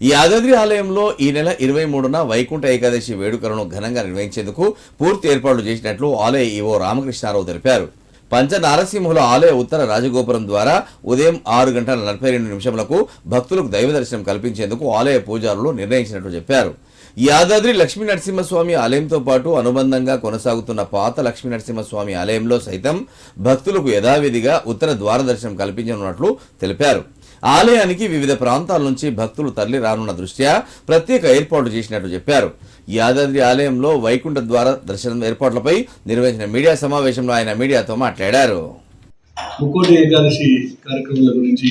ఈ యాదాద్రి ఆలయంలో ఈ నెల ఇరవై మూడున వైకుంఠ ఏకాదశి వేడుకలను ఘనంగా నిర్వహించేందుకు పూర్తి ఏర్పాట్లు చేసినట్లు ఆలయ ఈవో రామకృష్ణారావు తెలిపారు. పంచ నారసింహుల ఆలయ ఉత్తర రాజగోపురం ద్వారా ఉదయం ఆరు గంటల నలభై రెండు నిమిషములకు భక్తులకు దైవ దర్శనం కల్పించేందుకు ఆలయ పూజారులు నిర్ణయించినట్లు చెప్పారు. యాదాద్రి లక్ష్మీ నరసింహస్వామి ఆలయంతో పాటు అనుబంధంగా కొనసాగుతున్న పాత లక్ష్మీ నరసింహస్వామి ఆలయంలో సైతం భక్తులకు యథావిధిగా ఉత్తర ద్వార దర్శనం కల్పించనున్నట్లు తెలిపారు. ఆలయానికి వివిధ ప్రాంతాల నుంచి భక్తులు తరలి రానున్న దృష్ట్యా ప్రత్యేక ఏర్పాట్లు చేసినట్లు చెప్పారు. యాదాద్రి ఆలయంలో వైకుంఠ ద్వార దర్శనం ఏర్పాట్లపై నిర్వహించిన మీడియా సమావేశంలో ఆయన మీడియాతో మాట్లాడారు. ముక్కోటి ఏకాదశి కార్యక్రమాల గురించి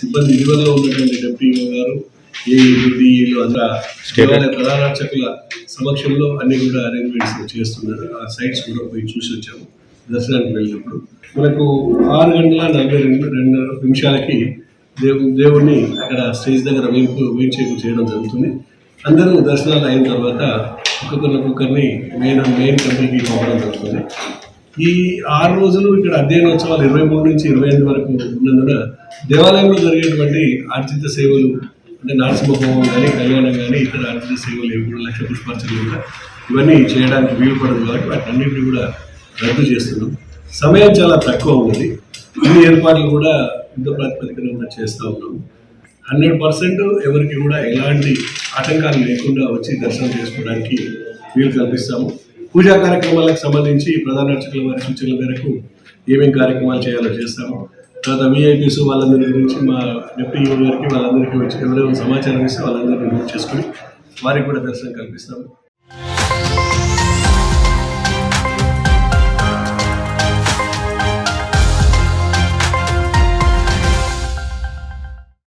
సిబ్బంది ఇరువల్లో ఉన్నటువంటి డిప్యూటీ గారు డిఈలు అంతా దేవాలయ ప్రధాన అర్చకుల సమక్షంలో అన్ని కూడా అరేంజ్మెంట్స్ చేస్తున్నారు. ఆ సైట్స్ కూడా పోయి చూసి వచ్చాము. దర్శనానికి వెళ్ళినప్పుడు మనకు ఆరు గంటల నలభై రెండు రెండు నిమిషాలకి దేవు దేవుణ్ణి అక్కడ స్టేజ్ దగ్గర వేయింపు వేయించేపు చేయడం జరుగుతుంది. అందరూ దర్శనాలు అయిన తర్వాత ఒక్కొక్కరిని ఒక్కొక్కరిని మెయిన్ మెయిన్ టెంపుల్కి పంపడం జరుగుతుంది. ఈ ఆరు రోజులు ఇక్కడ అధ్యయనోత్సవాలు ఇరవై మూడు నుంచి ఇరవై ఎనిమిది వరకు ఉన్నందున దేవాలయంలో జరిగేటువంటి ఆర్జిత సేవలు అంటే నరసింహహోమం కానీ కళ్యాణం కానీ ఇతర ఆర్థిక సేవలు ఎప్పుడు లక్ష పుష్పార్చనలు కూడా ఇవన్నీ చేయడానికి వీలు పడదు కాబట్టి వాటన్నింటినీ కూడా రద్దు చేస్తున్నాం. సమయం చాలా తక్కువ ఉన్నది ఇన్ని ఏర్పాట్లు కూడా యుద్ధ ప్రాతిపదికన కూడా చేస్తూ ఉన్నాము. హండ్రెడ్ పర్సెంట్ ఎవరికి కూడా ఎలాంటి ఆటంకాలు లేకుండా వచ్చి దర్శనం చేసుకోవడానికి వీలు కల్పిస్తాము. పూజా కార్యక్రమాలకు సంబంధించి ప్రధాన అర్చకుల వారి సూచనల మేరకు ఏమేమి కార్యక్రమాలు చేయాలో చేస్తాము. తర్వాత విఐపీస్ వాళ్ళందరి గురించి మా డిప్యూటీ గారికి వాళ్ళందరికీ వచ్చి ఎవరెవరు సమాచారం ఇస్తే వాళ్ళందరినీ నోట్ చేసుకుని వారికి కూడా దర్శనం కల్పిస్తాము.